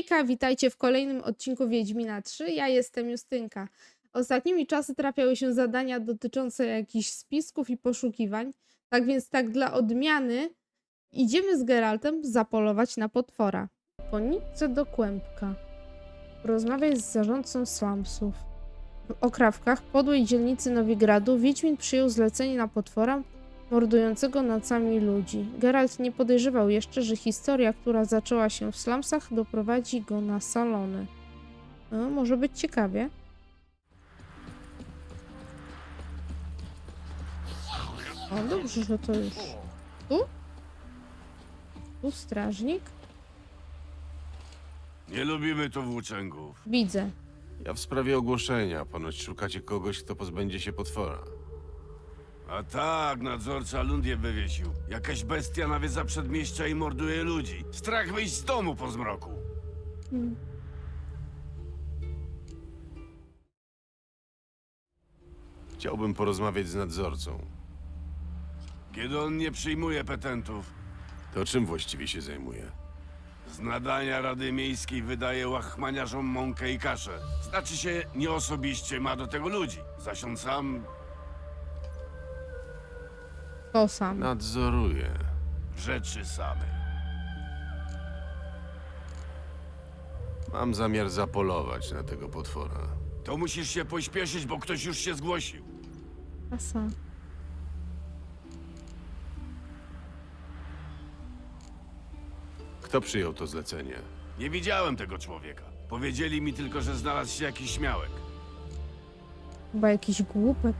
Hejka, witajcie w kolejnym odcinku Wiedźmina 3. Ja jestem Justynka. Ostatnimi czasy trafiały się zadania dotyczące jakichś spisków i poszukiwań. Tak więc tak dla odmiany idziemy z Geraltem zapolować na potwora. Po nitce do kłębka. Rozmawiaj z zarządcą slumsów. W okrawkach podłej dzielnicy Nowigradu Wiedźmin przyjął zlecenie na potwora mordującego nocami ludzi. Geralt nie podejrzewał jeszcze, że historia, która zaczęła się w slumsach, doprowadzi go na salony. No, może być ciekawie. O, dobrze, że to już. Tu? Tu strażnik? Nie lubimy tu włóczęgów. Widzę. Ja w sprawie ogłoszenia. Ponoć szukacie kogoś, kto pozbędzie się potwora. A tak, nadzorca Lundię wywiesił. Jakaś bestia nawiedza przedmieścia i morduje ludzi. Strach wyjść z domu po zmroku. Hmm. Chciałbym porozmawiać z nadzorcą. Kiedy on nie przyjmuje petentów, To czym właściwie się zajmuje? z nadania Rady Miejskiej wydaje łachmaniarzom mąkę i kaszę. Znaczy się, nie osobiście ma do tego ludzi. Zaś on sam To sam. Nadzoruje. w rzeczy same. Mam zamiar zapolować na tego potwora. To musisz się pośpieszyć, bo ktoś już się zgłosił. Kasa. Kto przyjął to zlecenie? Nie widziałem tego człowieka. Powiedzieli mi tylko, że znalazł się jakiś śmiałek. Chyba jakiś głupek.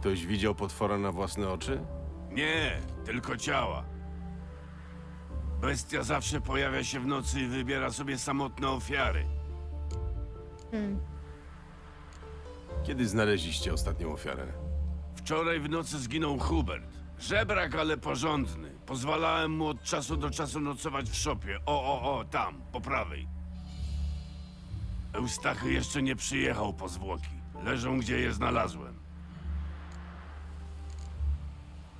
Ktoś widział potwora na własne oczy? Nie, tylko ciała. Bestia zawsze pojawia się w nocy i wybiera sobie samotne ofiary. Hmm. Kiedy znaleźliście ostatnią ofiarę? Wczoraj w nocy zginął Hubert. Żebrak, ale porządny. Pozwalałem mu od czasu do czasu nocować w szopie. O, o, o, tam, po prawej. Eustachy jeszcze nie przyjechał po zwłoki. Leżą, gdzie je znalazłem.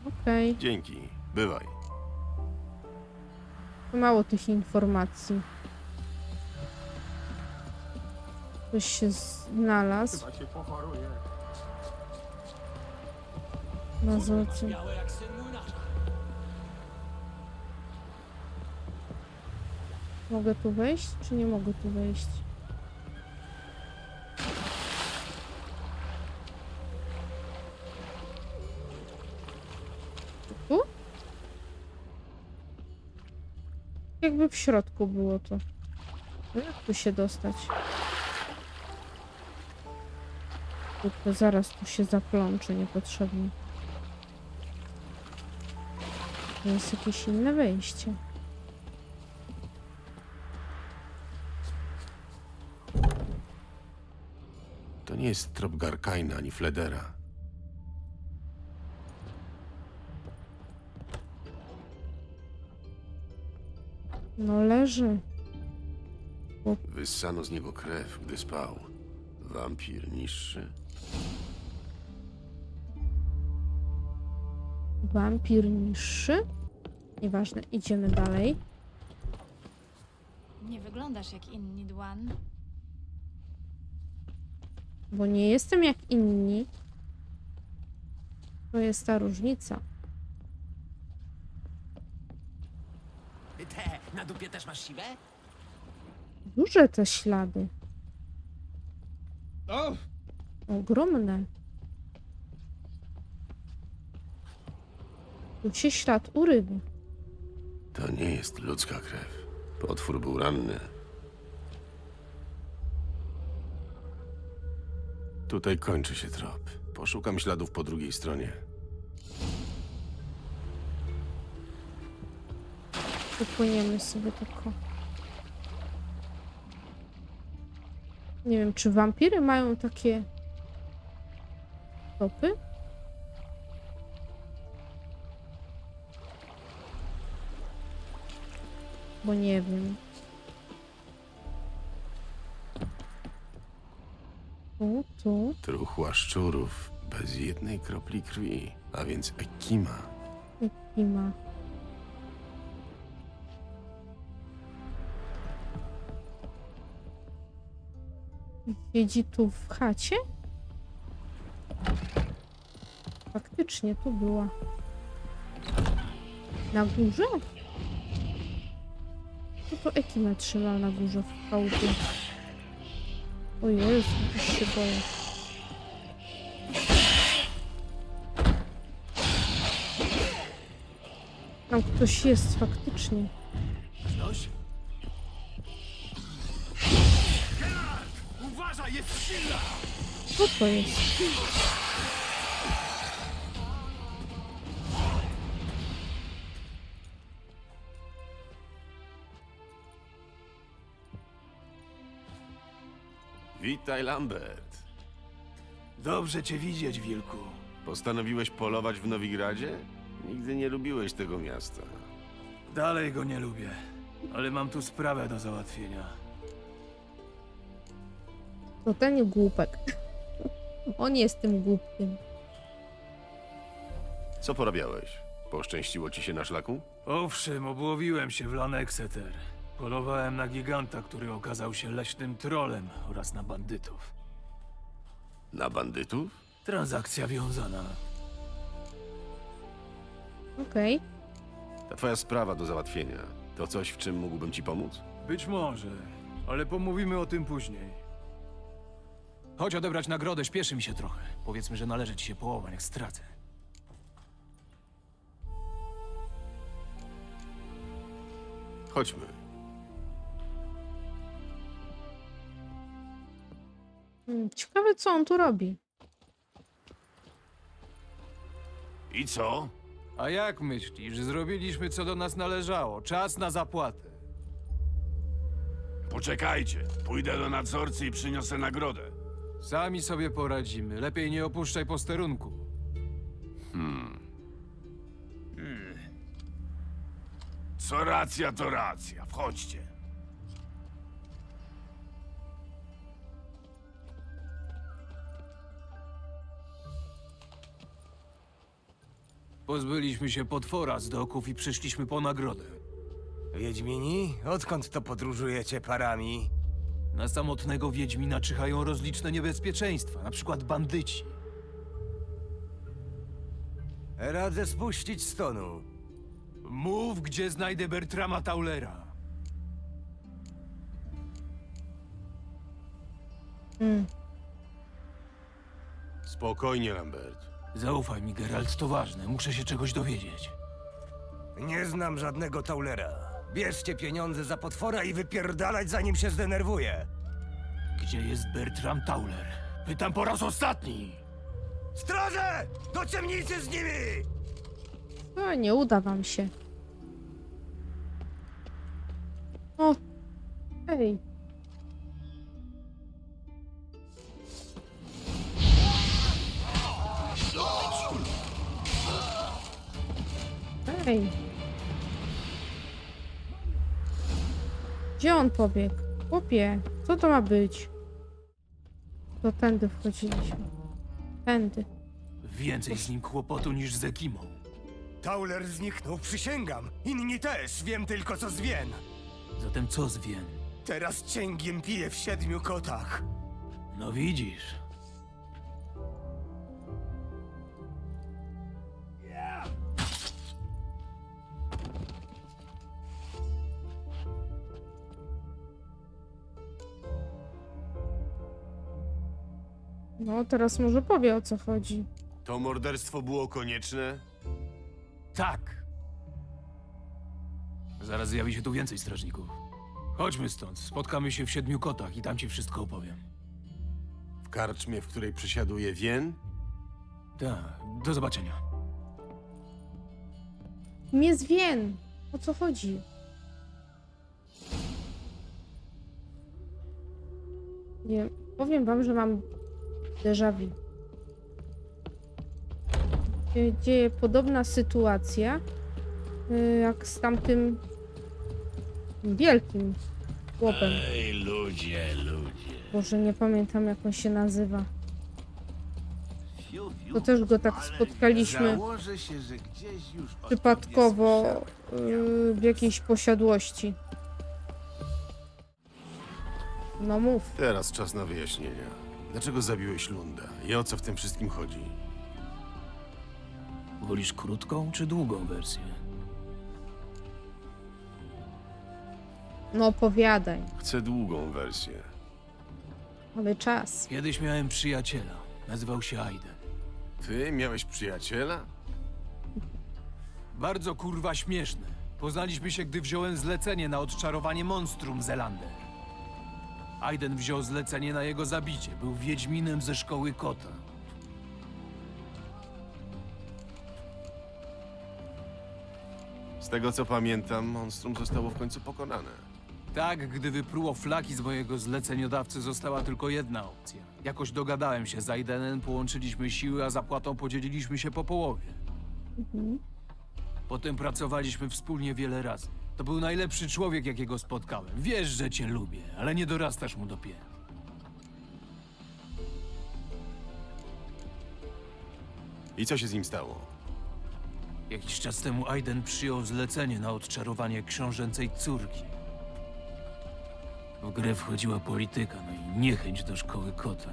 Okej. Dzięki. Bywaj. Mało tych informacji. Ktoś się znalazł. Chyba się pochoruje. Na złocie. Mogę tu wejść, czy nie mogę tu wejść? Jakby w środku było to. No Jak tu się dostać? Tylko zaraz tu się zaplączę niepotrzebnie. To jest jakieś inne wejście. To nie jest trop Garkaina ani Fledera. No leży. Wyssano z niego krew, gdy spał. Wampir niższy. Wampir niższy. Nieważne, idziemy dalej. Nie wyglądasz jak inni, Dwan. Bo nie jestem jak inni. To jest ta różnica. Te, na dupie też masz siwę? Duże te ślady. O! Ogromne. Tu się ślad urywa. To nie jest ludzka krew. Potwór był ranny. Tutaj kończy się trop. Poszukam śladów po drugiej stronie. Wypłyniemy sobie tylko. Nie wiem, czy wampiry mają takie stopy? Bo nie wiem. Tu, tu. Truchła szczurów bez jednej kropli krwi, a więc ekima. I Siedzi tu w chacie? Faktycznie, tu była. Na górze? Co to Ekimę trzyma na górze w chałupie? O Jezu, już się boję. Tam ktoś jest faktycznie. Co to jest? Witaj, Lambert. Dobrze cię widzieć, wilku. Postanowiłeś polować w Nowigradzie? Nigdy nie lubiłeś tego miasta. Dalej go nie lubię, ale mam tu sprawę do załatwienia. To ten głupek. On jest tym głupkiem. Co porabiałeś? Poszczęściło ci się na szlaku? Owszem, obłowiłem się w Lanexeter. Polowałem na giganta, który okazał się leśnym trolem oraz na bandytów. Na bandytów? Transakcja wiązana. Okej. Ta twoja sprawa do załatwienia. To coś, w czym mógłbym ci pomóc? Być może, ale pomówimy o tym później. Chodź odebrać nagrodę, śpieszy mi się trochę. Powiedzmy, że należy ci się połowa, jak stracę. Chodźmy. Hmm, Ciekawe, co on tu robi. I co? A jak myślisz? Zrobiliśmy, co do nas należało. Czas na zapłatę. Poczekajcie, pójdę do nadzorcy i przyniosę nagrodę. Sami sobie poradzimy. Lepiej nie opuszczaj posterunku. Co racja, to racja. Wchodźcie. Pozbyliśmy się potwora z doków i przyszliśmy po nagrodę. Wiedźmini? Odkąd to podróżujecie parami? Na samotnego Wiedźmina czyhają rozliczne niebezpieczeństwa, na przykład bandyci. Radzę spuścić stonu. Mów, gdzie znajdę Bertrama Taulera. Hmm. Spokojnie, Lambert. Zaufaj mi, Geralt, to ważne. Muszę się czegoś dowiedzieć. Nie znam żadnego Taulera. Bierzcie pieniądze za potwora i wypierdalać zanim się zdenerwuje. Gdzie jest Bertram Tauler? Pytam po raz ostatni! Straże! Do ciemnicy z nimi! No, nie uda wam się. O! Ej! Ej! Gdzie on pobiegł? Chłopie, co to ma być? To tędy wchodziliśmy. Tędy. Więcej z nim kłopotu niż z Ekimą. Tauler zniknął, przysięgam. Inni też, wiem tylko co zwien. Zatem co z Wien? Teraz cięgiem piję w siedmiu kotach. No widzisz. No, teraz może powie o co chodzi. To morderstwo było konieczne? Tak. Zaraz zjawi się tu więcej strażników. Chodźmy stąd. Spotkamy się w Siedmiu Kotach i tam ci wszystko opowiem. W karczmie, w której przysiaduje Wien? Tak, do zobaczenia. Nie zwien! O co chodzi? Nie, powiem wam, że mam déjà vu. Się dzieje podobna sytuacja y, jak z tamtym wielkim chłopem. Ej, ludzie, ludzie. Boże, nie pamiętam jak on się nazywa. To też go tak spotkaliśmy się, że gdzieś już o przypadkowo tobie y, w jakiejś posiadłości. No mów. Teraz czas na wyjaśnienia. Dlaczego zabiłeś Lunda i o co w tym wszystkim chodzi? Wolisz krótką czy długą wersję? No opowiadaj. Chcę długą wersję. Ale czas. Kiedyś miałem przyjaciela. Nazywał się Aiden. Ty miałeś przyjaciela? Bardzo kurwa śmieszny. Poznaliśmy się, gdy wziąłem zlecenie na odczarowanie monstrum Zelander. Aiden wziął zlecenie na jego zabicie. Był wiedźminem ze szkoły kota. Z tego co pamiętam, monstrum zostało w końcu pokonane. Tak, gdy wypruło flaki z mojego zleceniodawcy, została tylko jedna opcja. Jakoś dogadałem się z Aidenem, połączyliśmy siły, a zapłatą podzieliliśmy się po połowie. Potem pracowaliśmy wspólnie wiele razy. To był najlepszy człowiek, jakiego spotkałem. Wiesz, że cię lubię, ale nie dorastasz mu do pięt. I co się z nim stało? Jakiś czas temu Aiden przyjął zlecenie na odczarowanie książęcej córki. W grę wchodziła polityka, no i niechęć do szkoły kota.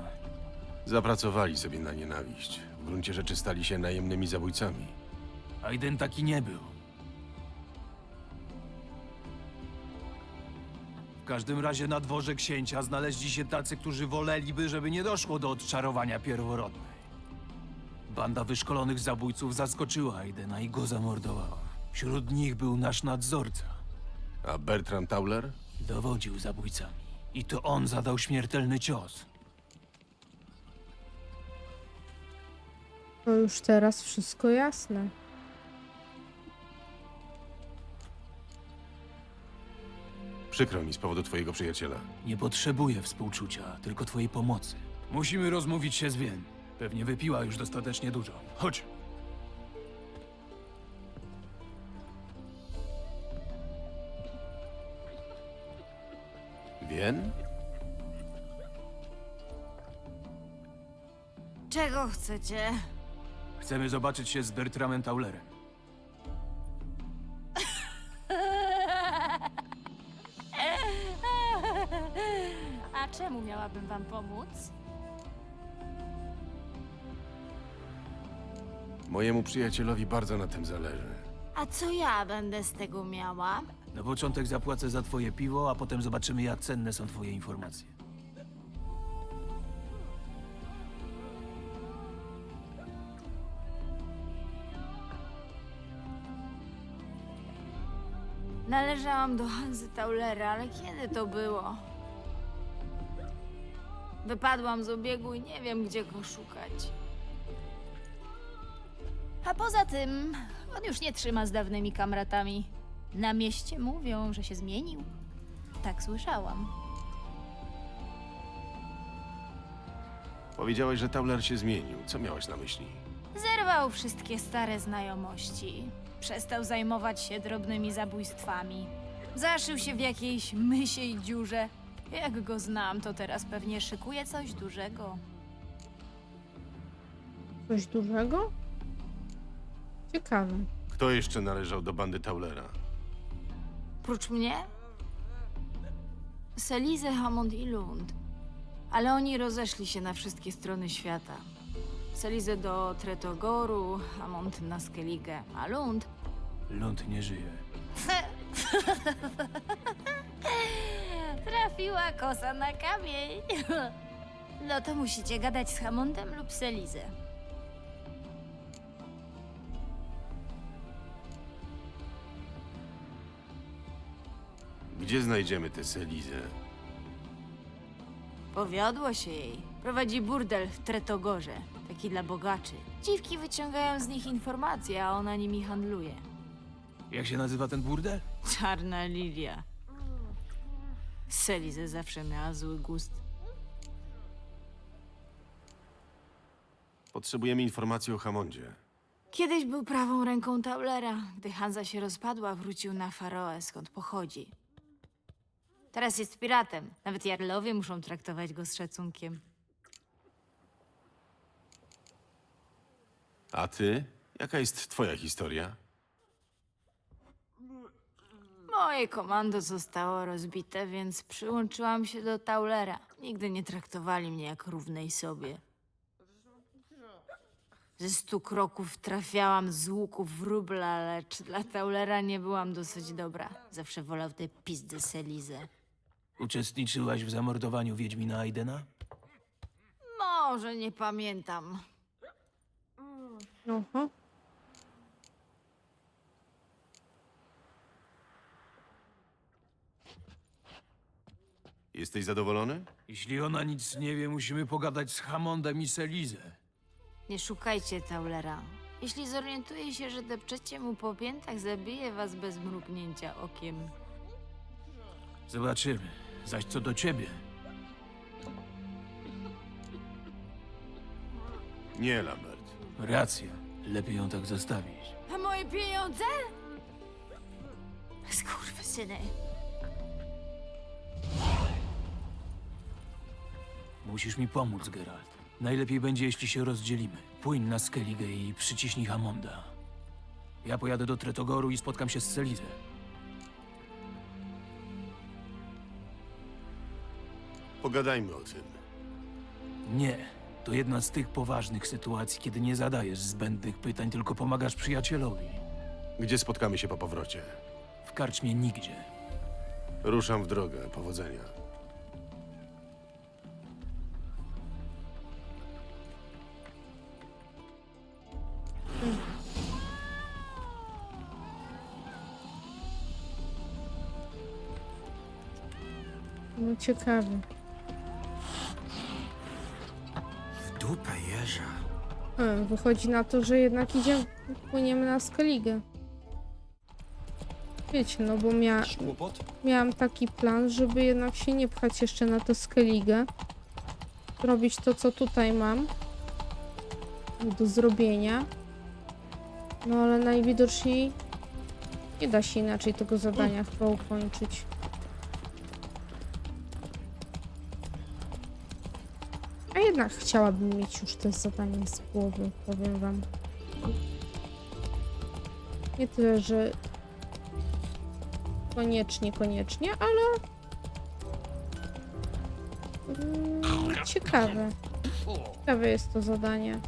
Zapracowali sobie na nienawiść. W gruncie rzeczy stali się najemnymi zabójcami. Aiden taki nie był. W każdym razie na dworze księcia znaleźli się tacy, którzy woleliby, żeby nie doszło do odczarowania pierworodnej. Banda wyszkolonych zabójców zaskoczyła Aidena i go zamordowała. Wśród nich był nasz nadzorca. A Bertram Tauler? Dowodził zabójcami. I to on zadał śmiertelny cios. No już teraz wszystko jasne. Przykro mi z powodu twojego przyjaciela. Nie potrzebuję współczucia, tylko twojej pomocy. Musimy rozmówić się z Wien. Pewnie wypiła już dostatecznie dużo. Chodź. Wien? Czego chcecie? Chcemy zobaczyć się z Bertramem Taulerem. Miałabym wam pomóc? Mojemu przyjacielowi bardzo na tym zależy. A co ja będę z tego miała? Na początek zapłacę za twoje piwo, a potem zobaczymy, jak cenne są twoje informacje. Należałam do Hanzy Taulera, ale kiedy to było? Wypadłam z obiegu i nie wiem, gdzie go szukać. A poza tym, on już nie trzyma z dawnymi kamratami. Na mieście mówią, że się zmienił. Tak słyszałam. Powiedziałeś, że Tauler się zmienił. Co miałaś na myśli? Zerwał wszystkie stare znajomości. Przestał zajmować się drobnymi zabójstwami. Zaszył się w jakiejś mysiej dziurze. Jak go znam, to teraz pewnie szykuje coś dużego. Coś dużego? Ciekawe. Kto jeszcze należał do bandy Taulera? Prócz mnie? Selize, Hammond i Lund. Ale oni rozeszli się na wszystkie strony świata. Selize do Tretogoru, Hammond na Skellige, a Lund Lund nie żyje. Trafiła kosa na kamień. No to musicie gadać z Hammondem lub Selizę. Gdzie znajdziemy tę Selizę? Powiodło się jej. Prowadzi burdel w Tretogorze, taki dla bogaczy. Dziwki wyciągają z nich informacje, a ona nimi handluje. Jak się nazywa ten burdel? Czarna lilia. Selizę zawsze miała zły gust. Potrzebujemy informacji o Hamondzie. Kiedyś był prawą ręką Taulera. Gdy Hanza się rozpadła, wrócił na Faroe, skąd pochodzi. Teraz jest piratem. Nawet jarlowie muszą traktować go z szacunkiem. A ty? Jaka jest twoja historia? Moje komando zostało rozbite, więc przyłączyłam się do Taulera. Nigdy nie traktowali mnie jak równej sobie. Ze stu kroków trafiałam z łuku w rubla, lecz dla Taulera nie byłam dosyć dobra. Zawsze wolał tę pizdę Selizę. Uczestniczyłaś w zamordowaniu Wiedźmina Aidena? Może nie pamiętam. Oho. Jesteś zadowolony? Jeśli ona nic nie wie, musimy pogadać z Hammondem i Selizę. Nie szukajcie Taulera. Jeśli zorientuje się, że depczecie mu po piętach, zabije was bez mrugnięcia okiem. Zobaczymy. Zaś co do ciebie, Nie, Lambert. racja. Lepiej ją tak zostawić. A moje pieniądze? Skurwysyny. Musisz mi pomóc, Geralt. Najlepiej będzie, jeśli się rozdzielimy. Płyń na Skellige i przyciśnij Hammonda. Ja pojadę do Tretogoru i spotkam się z Selizę. Pogadajmy o tym. Nie. To jedna z tych poważnych sytuacji, kiedy nie zadajesz zbędnych pytań, tylko pomagasz przyjacielowi. Gdzie spotkamy się po powrocie? W karczmie nigdzie. Ruszam w drogę. Powodzenia. No ciekawe. W dupę jeża. Hmm, wychodzi na to, że jednak idziemy, płyniemy na Skellige. Wiecie, no bo mia miałam taki plan, żeby jednak się nie pchać jeszcze na to Skellige. Robić to, co tutaj mam do zrobienia. No ale najwidoczniej nie da się inaczej tego zadania chyba ukończyć. Jednak chciałabym mieć już te zadanie z głowy, powiem wam. Nie tyle, że koniecznie, koniecznie, ale mm, ciekawe. Ciekawe jest to zadanie.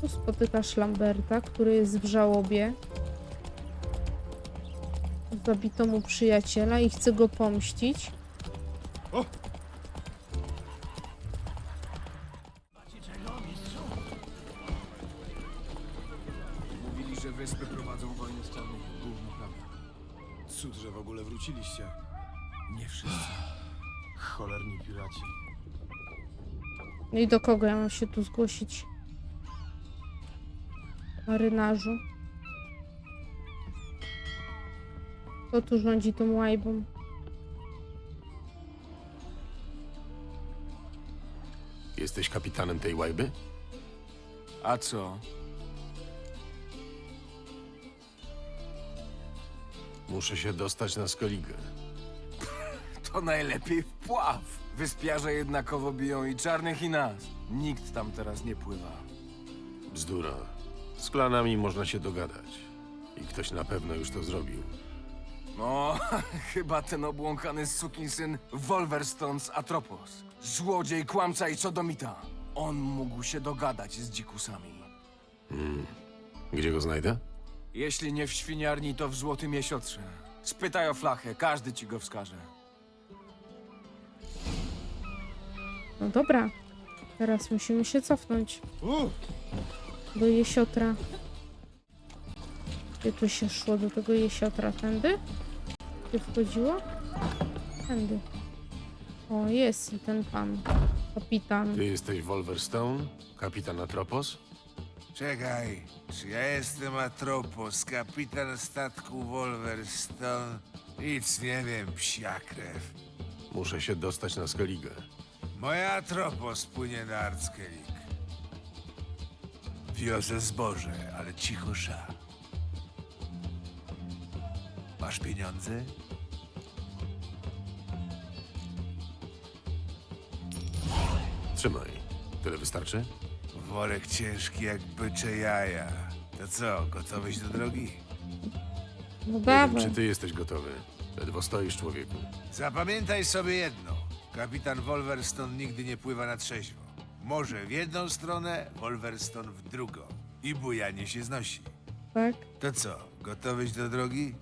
Tu spotykasz Lamberta, który jest w żałobie. Zabito mu przyjaciela i chce go pomścić. Cud, że w ogóle wróciliście. Nie wszyscy. Cholerni piraci. No i do kogo ja mam się tu zgłosić? Marynarzu. Kto tu rządzi tą łajbą? Jesteś kapitanem tej łajby? A co? Muszę się dostać na Skellige. To najlepiej wpław. Wyspiarze jednakowo biją i czarnych i nas. Nikt tam teraz nie pływa. Bzdura. Z klanami można się dogadać. I ktoś na pewno już to zrobił. No, chyba ten obłąkany sukinsyn Wolverstone z Atropos. Złodziej, kłamca i sodomita. On mógł się dogadać z dzikusami. Gdzie go znajdę? Jeśli nie w świniarni, to w Złotym Jesiotrze. Spytaj o flachę, każdy ci go wskaże. No dobra. Teraz musimy się cofnąć. Do jesiotra. Gdzie tu się szło do tego jesiotra? Tędy? Gdzie wchodziło? Tędy. O, jest i ten pan. Kapitan. Ty jesteś Wolverstone? Kapitan Atropos? Czekaj, czy ja jestem Atropos, kapitan statku Wolverstone? Nic nie wiem, psia krew. Muszę się dostać na Skellige. Moja Atropos płynie na Arckelik. Wiozę zboże, ale cicho sza. Masz pieniądze? Trzymaj. Tyle wystarczy? Worek ciężki jak bycze jaja. To co, gotowyś do drogi? No Nie wiem, dawaj. czy ty jesteś gotowy. Ledwo stoisz, człowieku. Zapamiętaj sobie jedno. Kapitan Wolverstone nigdy nie pływa na trzeźwo. Może w jedną stronę, Wolverstone w drugą. I bujanie się znosi. Tak. To co, gotowyś do drogi?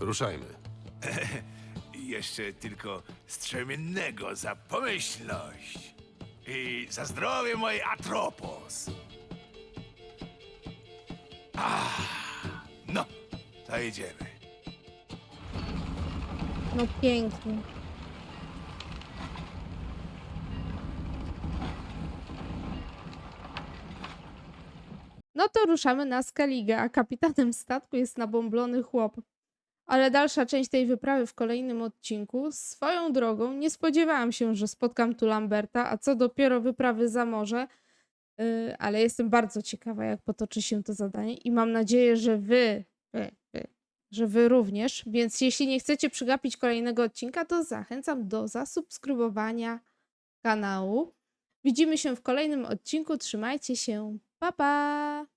Ruszajmy. Jeszcze tylko strzemiennego za pomyślność. I za zdrowie mojej Atropos. Ah, no, to idziemy. No pięknie. No to ruszamy na Skellige, a kapitanem statku jest nabąblony chłop. Ale dalsza część tej wyprawy w kolejnym odcinku. Swoją drogą nie spodziewałam się, że spotkam tu Lamberta, a co dopiero wyprawy za morze. Yy, ale jestem bardzo ciekawa, jak potoczy się to zadanie i mam nadzieję, że wy, wy, wy że wy również. Więc jeśli nie chcecie przegapić kolejnego odcinka, to zachęcam do zasubskrybowania kanału. Widzimy się w kolejnym odcinku. Trzymajcie się. Pa pa!